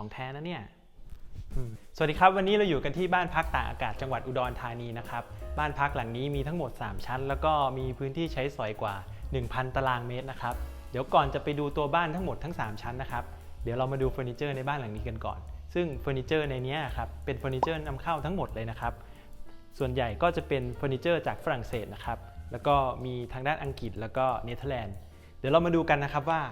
ของแท้นะเนี่ยอืมสวัสดีครับ วันนี้เราอยู่กันที่บ้านพักตากอากาศจังหวัดอุดรธานีนะครับ บ้านพักหลังนี้มีทั้งหมด 3 ชั้น แล้วก็มีพื้นที่ใช้สอยกว่า 1,000 ตารางเมตรนะครับ เดี๋ยวก่อนจะไปดูตัวบ้านทั้งหมดทั้ง 3 ชั้นนะครับ เดี๋ยวเรามาดูเฟอร์นิเจอร์ในบ้านหลังนี้กันก่อน ซึ่งเฟอร์นิเจอร์ในเนี้ยครับเป็นเฟอร์นิเจอร์นำเข้าทั้งหมดเลยนะครับ ส่วนใหญ่ก็จะเป็นเฟอร์นิเจอร์จากฝรั่งเศสนะครับ แล้วก็มีทางด้านอังกฤษแล้วก็เนเธอร์แลนด์ เดี๋ยวเรามาดูกันนะครับว่า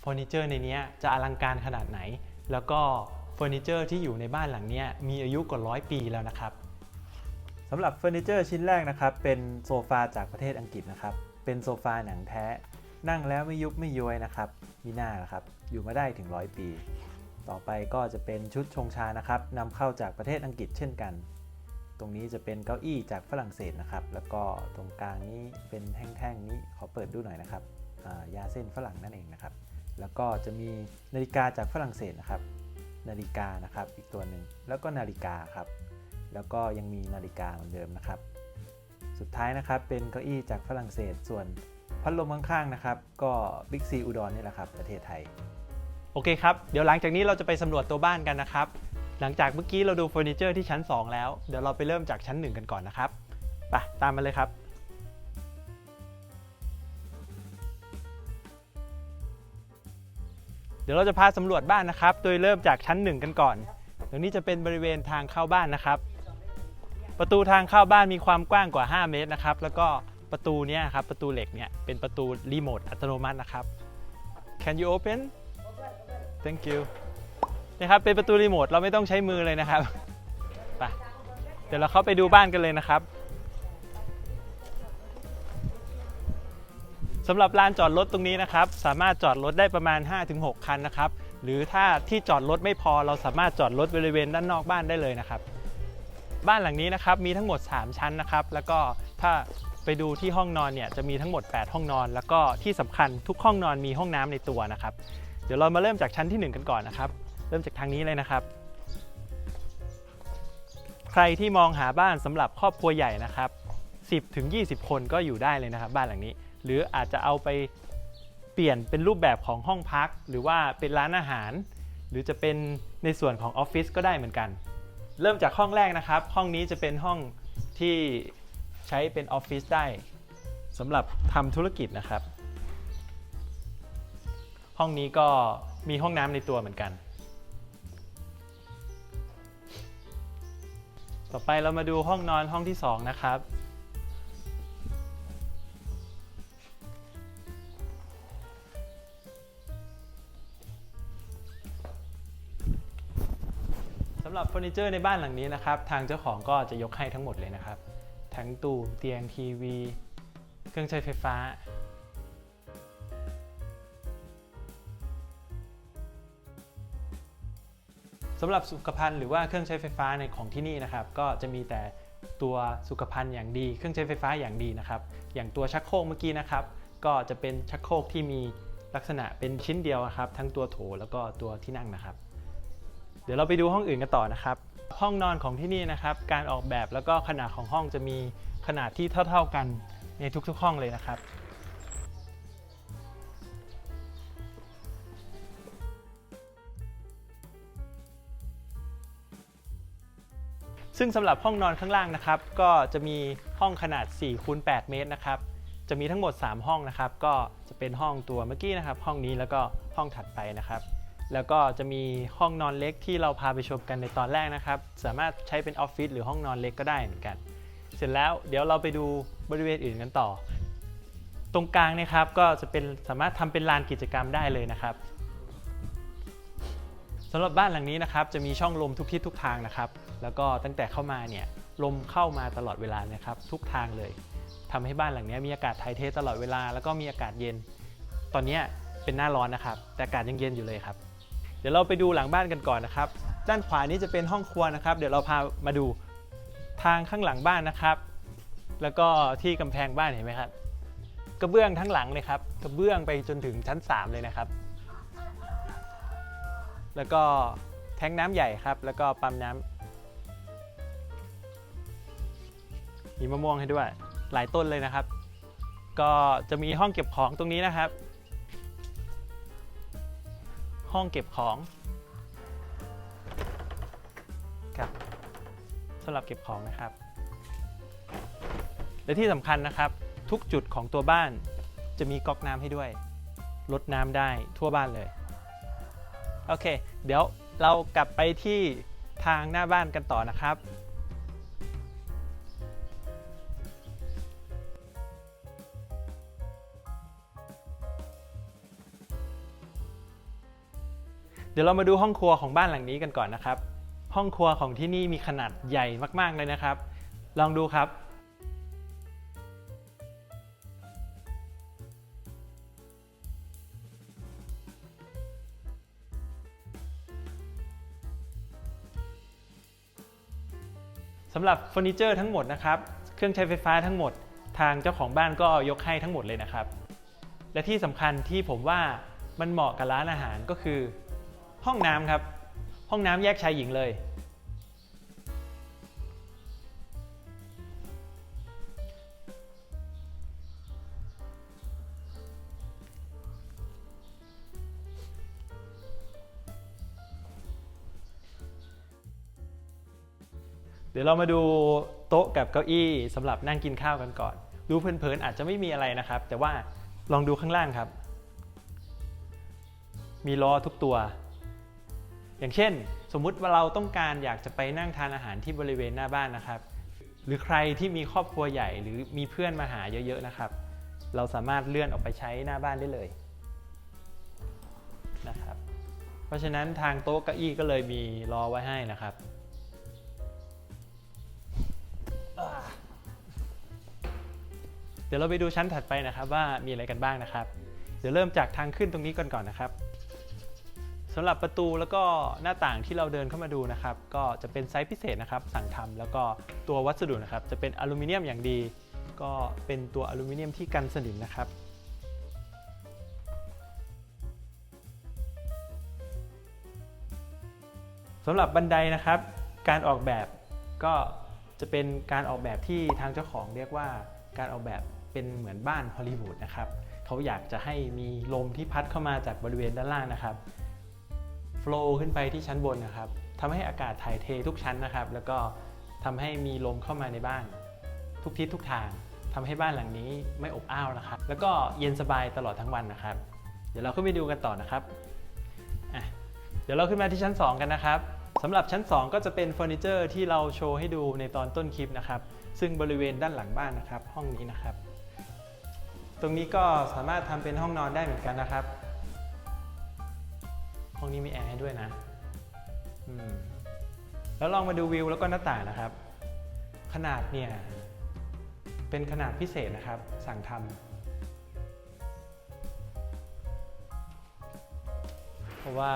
เฟอร์นิเจอร์ในเนี้ยจะอลังการขนาดไหน แล้วก็เฟอร์นิเจอร์ที่อยู่ในบ้านหลังนี้มีอายุกว่าร้อยปีแล้วนะครับสำหรับเฟอร์นิเจอร์ชิ้นแรกนะครับ เป็นโซฟาจากประเทศอังกฤษนะครับ เป็นโซฟาหนังแท้ นั่งแล้วไม่ยุบไม่ย้วยนะครับ มีหน้านะครับ อยู่มาได้ถึงร้อยปี ต่อไปก็จะเป็นชุดชงชานะครับนำเข้าจากประเทศอังกฤษเช่นกัน ตรงนี้จะเป็นเก้าอี้จากฝรั่งเศสนะครับ แล้วก็ตรงกลางนี้เป็นแท่งๆนี้ขอเปิดดูหน่อยนะครับยาเส้นฝรั่งนั่นเองนะครับ แล้วก็จะมีนาฬิกาจากฝรั่งเศสนะครับ นาฬิกานะครับอีกตัวหนึ่งแล้วก็นาฬิกาครับ แล้วก็ยังมีนาฬิกาเหมือนเดิมนะครับ สุดท้ายนะครับเป็นเก้าอี้จากฝรั่งเศส ส่วนพัดลมข้างๆนะครับ ก็บิ๊กซีอุดรนี่แหละครับประเทศไทย โอเคครับ เดี๋ยวหลังจากนี้เราจะไปสำรวจตัวบ้านกันนะครับ หลังจากเมื่อกี้เราดูเฟอร์นิเจอร์ที่ชั้น 2 แล้ว เดี๋ยวเราไปเริ่มจากชั้น 1 กันก่อนนะครับ ไปตามมาเลยครับ ดี๋ยวเราจะพาสำรวจบ้านนะครับ โดยเริ่มจากชั้น1กันก่อนตรงนี้จะเป็นบริเวณทางเข้าบ้านนะครับ ประตูทางเข้าบ้านมีความกว้างกว่า 5 เมตรนะครับ แล้วก็ประตูเนี้ยครับ ประตูเหล็กเนี่ยเป็นประตูรีโมทอัตโนมัตินะครับ Can you open Thank you นะครับเป็นประตูรีโมทเราไม่ต้องใช้มือเลยนะครับไปเดี๋ยวเราเข้าไปดูบ้านกันเลยนะครับ สำหรับลานจอดรถตรงนี้นะครับ สามารถจอดรถได้ประมาณ 5-6 คันนะครับ หรือถ้าที่จอดรถไม่พอเราสามารถจอดรถบริเวณด้านนอกบ้านได้เลยนะครับ บ้านหลังนี้นะครับมีทั้งหมด 3 ชั้นนะครับ แล้วก็ถ้าไปดูที่ห้องนอนเนี่ยจะมีทั้งหมด 8 ห้องนอน แล้วก็ที่สำคัญทุกห้องนอนมีห้องน้ำในตัวนะครับ เดี๋ยวเรามาเริ่มจากชั้นที่ 1 กันก่อนนะครับ เริ่มจากทางนี้เลยนะครับใครที่มองหาบ้านสำหรับครอบครัวใหญ่นะครับ 10ถึง20 คนก็อยู่ได้เลยนะครับ บ้านหลังนี้ หรืออาจจะเอาไปเปลี่ยนเป็นรูปแบบของห้องพัก หรือว่าเป็นร้านอาหาร หรือจะเป็นในส่วนของออฟฟิศก็ได้เหมือนกัน เริ่มจากห้องแรกนะครับ ห้องนี้จะเป็นห้องที่ใช้เป็นออฟฟิศได้สำหรับทำธุรกิจนะครับ ห้องนี้ก็มีห้องน้ำในตัวเหมือนกัน ต่อไปเรามาดูห้องนอนห้องที่ 2 นะครับำหรับเฟอร์นิเจอร์ในบ้านหลังนี้นะครับ ทางเจ้าของก็จะยกให้ทั้งหมดเลยนะครับ ทั้งตู้เตียงทีวี เครื่องใช้ไฟฟ้า สำหรับสุขภัณฑ์หรือว่าเครื่องใช้ไฟฟ้าในของที่นี่นะครับ ก็จะมีแต่ตัวสุขภัณฑ์อย่างดี เครื่องใช้ไฟฟ้าอย่างดีนะครับ อย่างตัวชักโครกเมื่อกี้นะครับ ก็จะเป็นชักโครกที่มีลักษณะเป็นชิ้นเดียวครับ ทั้งตัวโถแล้วก็ตัวที่นั่งนะครับ ดี๋ยวเราไปดูห้องอื่นกันต่อนะครับ ห้องนอนของที่นี่นะครับ การออกแบบแล้วก็ขนาดของห้องจะมีขนาดที่เท่า ๆกันในทุกๆห้องเลยนะครับซึ่งสำหรับห้องนอนข้างล่างนะครับ ก็จะมีห้องขนาด4คูณ8เมตรนะครับ จะมีทั้งหมด 3 ห้องนะครับ ก็จะเป็นห้องตัวเมื่อกี้นะครับ ห้องนี้แล้วก็ห้องถัดไปนะครับ แล้วก็จะมีห้องนอนเล็กที่เราพาไปชมกันในตอนแรกนะครับ สามารถใช้เป็นออฟฟิศหรือห้องนอนเล็กก็ได้เหมือนกัน เสร็จแล้วเดี๋ยวเราไปดูบริเวณอื่นกันต่อ ตรงกลางเนะครับก็จะเป็นสามารถทำเป็นลานกิจกรรมได้เลยนะครับสำหรับบ้านหลังนี้นะครับจะมีช่องลมทุกทิศทุกทางนะครับ แล้วก็ตั้งแต่เข้ามาเนี่ยลมเข้ามาตลอดเวลานะครับ ทุกทางเลยทำให้บ้านหลังนี้มีอากาศถ่ายเทตลอดเวลา แล้วก็มีอากาศเย็น ตอนนี้เป็นหน้าร้อนนะครับ แต่อากาศยังเย็นอยู่เลยครับ เดี๋ยวเราไปดูหลังบ้านกันก่อนนะครับ ด้านขวานี้จะเป็นห้องครัวนะครับ เดี๋ยวเราพามาดูทางข้างหลังบ้านนะครับ แล้วก็ที่กำแพงบ้านเห็นไหมครับ กระเบื้องทั้งหลังเลยครับ กระเบื้องไปจนถึงชั้น 3 เลยนะครับ แล้วก็แทงน้ำใหญ่ครับ แล้วก็ปั๊มน้ำมีมะม่วงให้ด้วย หลายต้นเลยนะครับ ก็จะมีห้องเก็บของตรงนี้นะครับ ห้องเก็บของครับสำหรับเก็บของนะครับ และที่สำคัญนะครับ ทุกจุดของตัวบ้านจะมีก๊อกน้ำให้ด้วยลดน้ำได้ทั่วบ้านเลย โอเค เดี๋ยวเรากลับไปที่ทางหน้าบ้านกันต่อนะครับ เดี๋ยวเรามาดูห้องครัวของบ้านหลังนี้กันก่อนนะครับ ห้องครัวของที่นี่มีขนาดใหญ่มากๆเลยนะครับ ลองดูครับ สำหรับเฟอร์นิเจอร์ทั้งหมดนะครับ เครื่องใช้ไฟฟ้าทั้งหมด ทางเจ้าของบ้านก็ยกให้ทั้งหมดเลยนะครับ และที่สำคัญที่ผมว่ามันเหมาะกับร้านอาหารก็คือ ห้องน้ำครับ ห้องน้ำแยกชายหญิงเลย เดี๋ยวเรามาดูโต๊ะกับเก้าอี้สำหรับนั่งกินข้าวกันก่อน ดูเพลินๆอาจจะไม่มีอะไรนะครับ แต่ว่าลองดูข้างล่างครับ มีล้อทุกตัว อย่างเช่น สมมุติว่าเราต้องการอยากจะไปนั่งทานอาหารที่บริเวณหน้าบ้านนะครับ หรือใครที่มีครอบครัวใหญ่หรือมีเพื่อนมาหาเยอะๆนะครับ เราสามารถเลื่อนออกไปใช้หน้าบ้านได้เลยนะครับ เพราะฉะนั้นทางโต๊ะเก้าอี้ก็เลยมีล้อไว้ให้นะครับเดี๋ยวเราไปดูชั้นถัดไปนะครับว่ามีอะไรกันบ้างนะครับ เดี๋ยวเริ่มจากทางขึ้นตรงนี้ก่อนก่อนนะครับ สำหรับประตูแล้วก็หน้าต่างที่เราเดินเข้ามาดูนะครับ ก็จะเป็นไซส์พิเศษนะครับ สั่งทำแล้วก็ตัววัสดุนะครับ จะเป็นอลูมิเนียมอย่างดี ก็เป็นตัวอลูมิเนียมที่กันสนิมนะครับสำหรับบันไดนะครับ การออกแบบก็จะเป็นการออกแบบที่ทางเจ้าของเรียกว่าการออกแบบเป็นเหมือนบ้านฮอลลีวูดนะครับเขาอยากจะให้มีลมที่พัดเข้ามาจากบริเวณด้านล่างนะครับ โฟล์ขึ้นไปที่ชั้นบนนะครับทำให้อากาศถ่ายเททุกชั้นนะครับ แล้วก็ทำให้มีลมเข้ามาในบ้าน ทุกทิศทุกทางทำให้บ้านหลังนี้ไม่อบอ้าวนะครับ แล้วก็เย็นสบายตลอดทั้งวันนะครับ เดี๋ยวเราขึ้นไปดูกันต่อนะครับเดี๋ยวเราขึ้นมาที่ชั้น 2 กันนะครับสำหรับชั้น 2 ก็จะเป็นเฟอร์นิเจอร์ที่เราโชว์ให้ดูในตอนต้นคลิปนะครับ ซึ่งบริเวณด้านหลังบ้านนะครับ ห้องนี้นะครับ ตรงนี้ก็สามารถทำเป็นห้องนอนได้เหมือนกันนะครับ ห้องนี้มีแอร์ให้ด้วยนะแล้วลองมาดูวิวแล้วก็หน้าต่างนะครับ ขนาดเนี่ย เป็นขนาดพิเศษนะครับ สั่งทำเพราะว่า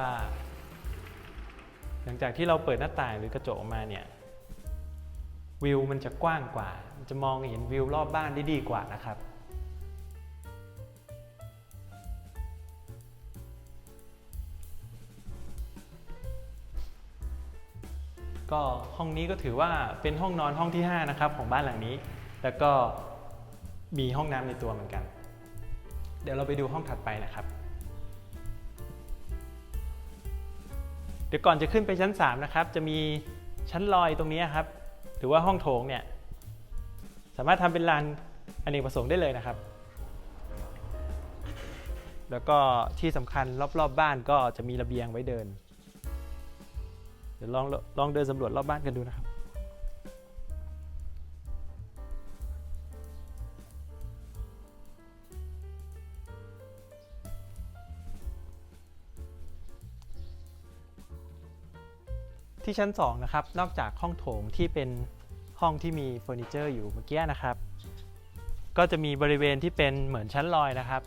หลังจากที่เราเปิดหน้าต่างหรือกระจกออกมาเนี่ยวิวมันจะกว้างกว่า จะมองเห็นวิวรอบบ้านได้ดีกว่านะครับ ก็ห้องนี้ก็ถือว่าเป็นห้องนอนห้องที่ 5 นะครับ ของบ้านหลังนี้ แล้วก็มีห้องน้ำในตัวเหมือนกัน เดี๋ยวเราไปดูห้องถัดไปนะครับ เดี๋ยวก่อนจะขึ้นไปชั้น 3 นะครับ จะมีชั้นลอยตรงนี้ครับหรือว่าห้องโถงเนี่ย สามารถทำเป็นลานอเนกประสงค์ได้เลยนะครับ แล้วก็ที่สำคัญรอบๆบบ้านก็จะมีระเบียงไว้เดิน เดี๋ยวลองลองเดินสำรวจรอบบ้านกันดูนะครับที่ชั้น2นะครับ นอกจากห้องโถงที่เป็นห้องที่มีเฟอร์นิเจอร์อยู่เมื่อกี้นะครับ ก็จะมีบริเวณที่เป็นเหมือนชั้นลอยนะครับ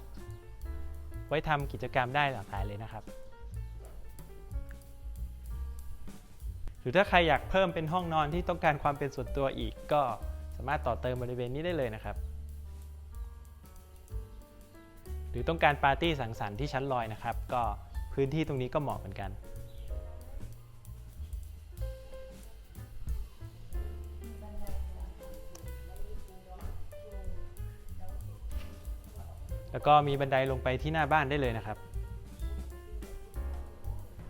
ไว้ทำกิจกรรมได้หลากหลายเลยนะครับ รือถ้าใครอยากเพิ่มเป็นห้องนอนที่ต้องการความเป็นส่วนตัวอีก ก็สามารถต่อเติมบริเวณนี้ได้เลยนะครับ หรือต้องการปาร์ตี้สังสรรค์ที่ชั้นลอยนะครับ ก็พื้นที่ตรงนี้ก็เหมาะเหมือนกันแล้วก็มีบันไดลงไปที่หน้าบ้านได้เลยนะครับ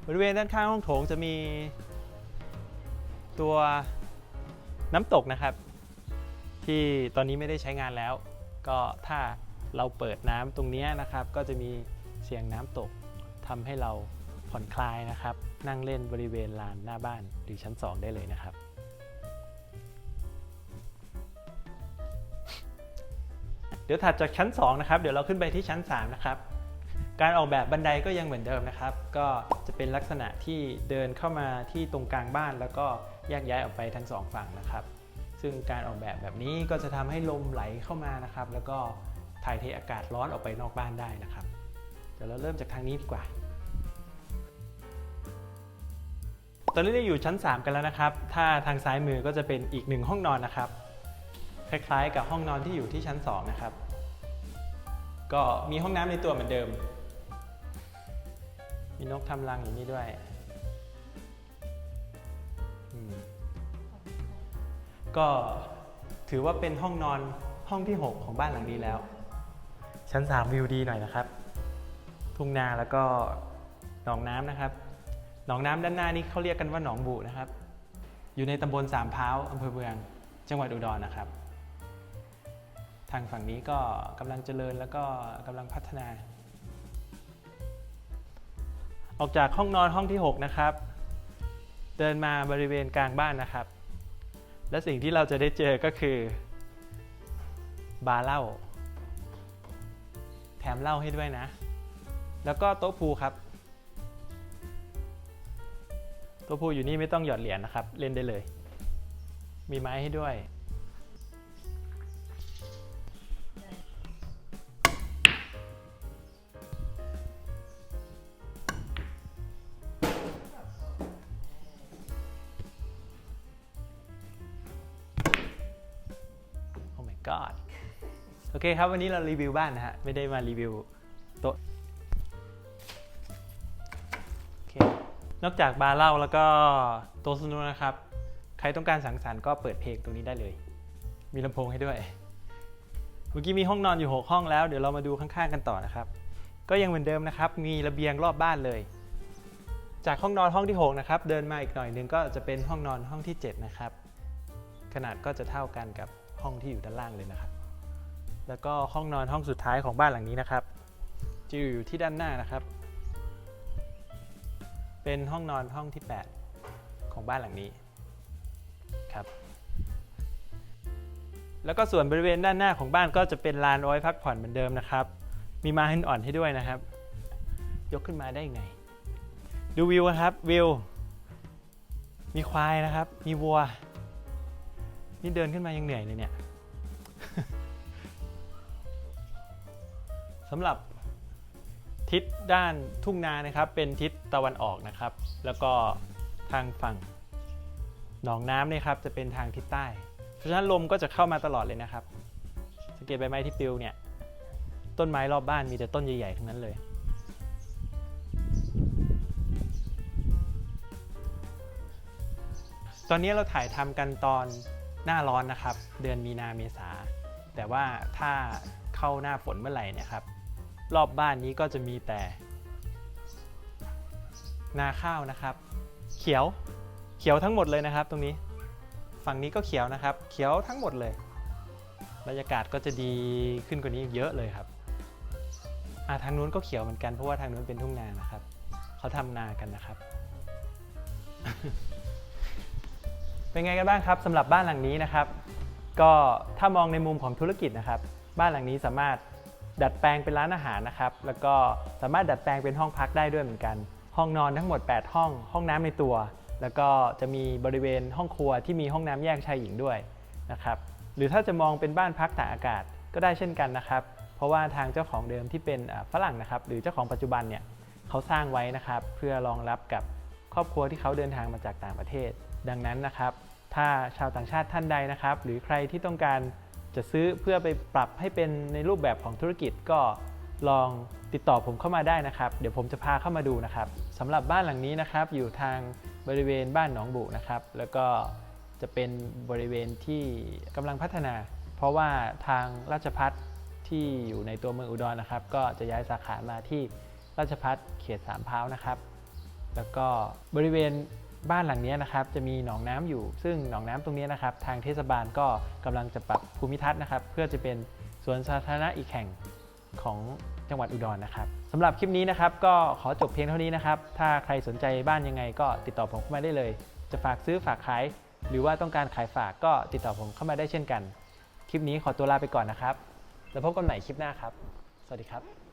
บริเวณด้านข้างห้องโถงจะมี ตัวน้ำตกนะครับ ที่ตอนนี้ไม่ได้ใช้งานแล้ว ก็ถ้าเราเปิดน้ำตรงนี้นะครับ ก็จะมีเสียงน้ำตกทำให้เราผ่อนคลายนะครับ นั่งเล่นบริเวณลานหน้าบ้านหรือชั้น 2 ได้เลยนะครับ เดี๋ยวถัดจากชั้น 2 นะครับ เดี๋ยวเราขึ้นไปที่ชั้น 3 นะครับ การออกแบบบันไดก็ยังเหมือนเดิมนะครับ ก็จะเป็นลักษณะที่เดินเข้ามาที่ตรงกลางบ้านแล้วก็ แยกย้ายออกไปทั้งสองฝั่งนะครับ ซึ่งการออกแบบแบบนี้ก็จะทำให้ลมไหลเข้ามานะครับ แล้วก็ถ่ายเทอากาศร้อนออกไปนอกบ้านได้นะครับ เดี๋ยวเราเริ่มจากทางนี้ดีกว่า ตอนนี้เราอยู่ชั้น 3 กันแล้วนะครับ ถ้าทางซ้ายมือก็จะเป็นอีกหนึ่งห้องนอนนะครับ คล้ายๆ กับห้องนอนที่อยู่ที่ชั้น 2 นะครับ ก็มีห้องน้ำในตัวเหมือนเดิม มีนกทำรังอยู่นี่ด้วย ก็ถือว่าเป็นห้องนอนห้องที่ 6 ของบ้านหลังนี้แล้ว ชั้น 3 วิวดีหน่อยนะครับ ทุ่งนาแล้วก็หนองน้ำนะครับ หนองน้ำด้านหน้านี่เขาเรียกกันว่าหนองบุนะครับ อยู่ในตำบลสามพร้าวอำเภอเมือง จังหวัดอุดรนะครับ ทางฝั่งนี้ก็กำลังเจริญแล้วก็กำลังพัฒนา ออกจากห้องนอนห้องที่ 6 นะครับ เดินมาบริเวณกลางบ้านนะครับ และสิ่งที่เราจะได้เจอก็คือบาร์เหล้าแถมเหล้าให้ด้วยนะ แล้วก็โต๊ะพูครับ โต๊ะพูอยู่นี่ไม่ต้องหยอดเหรียญนะครับ เล่นได้เลย มีไม้ให้ด้วย god โอเคครับ วันนี้เรารีวิวบ้านนะฮะ ไม่ได้มารีวิวโต๊ะโอเคนอกจากบาร์เหล้าแล้วก็โต๊ะสนุกนะครับ ใครต้องการสังสรรค์ก็เปิดเพลงตรงนี้ได้เลย มีลำโพงให้ด้วย เมื่อกี้มีห้องนอนอยู่ 6 ห้องแล้ว เดี๋ยวเรามาดูข้างๆกันต่อนะครับ ก็ยังเหมือนเดิมนะครับ มีระเบียงรอบบ้านเลย จากห้องนอนห้องที่ 6 นะครับ เดินมาอีกหน่อยนึงก็จะเป็นห้องนอนห้องที่ 7 นะครับ ขนาดก็จะเท่ากันกับ ห้องที่อยู่ด้านล่างเลยนะครับ แล้วก็ห้องนอนห้องสุดท้ายของบ้านหลังนี้นะครับ จะอยู่ที่ด้านหน้านะครับ เป็นห้องนอนห้องที่ 8 ของบ้านหลังนี้ครับ แล้วก็ส่วนบริเวณด้านหน้าของบ้านก็จะเป็นลานเอาไว้พักผ่อนเหมือนเดิมนะครับ มีม้าหินอ่อนให้ด้วยนะครับ ยกขึ้นมาได้ไง ดูวิวครับวิว มีควายนะครับ มีวัว นี่เดินขึ้นมายังเหนื่อยเลยเนี่ยสำหรับทิศด้านทุ่งนานะครับ เป็นทิศตะวันออกนะครับ แล้วก็ทางฝั่งหนองน้ำเนี่ยครับจะเป็นทางทิศใต้ เพราะฉะนั้นลมก็จะเข้ามาตลอดเลยนะครับ สังเกตใบไม้ที่ปลิวเนี่ยต้นไม้รอบบ้านมีแต่ต้นใหญ่ๆทั้งนั้นเลย ตอนนี้เราถ่ายทำกันตอน หน้าร้อนนะครับ เดือนมีนาเมษา แต่ว่าถ้าเข้าหน้าฝนเมื่อไหร่เนี่ยครับ รอบบ้านนี้ก็จะมีแต่ นาข้าวนะครับ เขียวเขียวทั้งหมดเลยนะครับ ตรงนี้ ฝั่งนี้ก็เขียวนะครับ เขียวทั้งหมดเลยบรรยากาศก็จะดีขึ้นกว่านี้เยอะเลยครับอาทางนู้นก็เขียวเหมือนกันเพราะว่าทางนู้นเป็นทุ่งนานะครับ เขาทำนากันนะครับ เป็นไงกันบ้างครับสำหรับบ้านหลังนี้นะครับ ก็ถ้ามองในมุมของธุรกิจนะครับ บ้านหลังนี้สามารถดัดแปลงเป็นร้านอาหารนะครับ แล้วก็สามารถดัดแปลงเป็นห้องพักได้ด้วยเหมือนกัน ห้องนอนทั้งหมด 8 ห้อง ห้องน้ำในตัว แล้วก็จะมีบริเวณห้องครัวที่มีห้องน้ำแยกชายหญิงด้วยนะครับหรือถ้าจะมองเป็นบ้านพักตากอากาศก็ได้เช่นกันนะครับ เพราะว่าทางเจ้าของเดิมที่เป็นฝรั่งนะครับ หรือเจ้าของปัจจุบันเนี่ยเขาสร้างไว้นะครับ เพื่อรองรับกับครอบครัวที่เขาเดินทางมาจากต่างประเทศ ดังนั้นนะครับ ถ้าชาวต่างชาติท่านใดนะครับ หรือใครที่ต้องการจะซื้อเพื่อไปปรับให้เป็นในรูปแบบของธุรกิจก็ลองติดต่อผมเข้ามาได้นะครับ เดี๋ยวผมจะพาเข้ามาดูนะครับสำหรับบ้านหลังนี้นะครับ อยู่ทางบริเวณบ้านหนองบุนะครับ แล้วก็จะเป็นบริเวณที่กำลังพัฒนา เพราะว่าทางราชพัฒที่อยู่ในตัวเมืองอุดรนะครับ ก็จะย้ายสาขามาที่ราชพัฒเขตสามพร้าวนะครับ แล้วก็บริเวณ บ้านหลังนี้นะครับจะมีหนองน้ำอยู่ ซึ่งหนองน้ำตรงนี้นะครับ ทางเทศบาลก็กำลังจะปรับภูมิทัศน์นะครับ เพื่อจะเป็นสวนสาธารณะอีกแห่งของจังหวัดอุดรนะครับสำหรับคลิปนี้นะครับ ก็ขอจบเพียงเท่านี้นะครับ ถ้าใครสนใจบ้านยังไงก็ติดต่อผมเข้ามาได้เลย จะฝากซื้อฝากขาย หรือว่าต้องการขายฝากก็ติดต่อผมเข้ามาได้เช่นกัน คลิปนี้ขอตัวลาไปก่อนนะครับ แล้วพบกันใหม่คลิปหน้าครับ สวัสดีครับ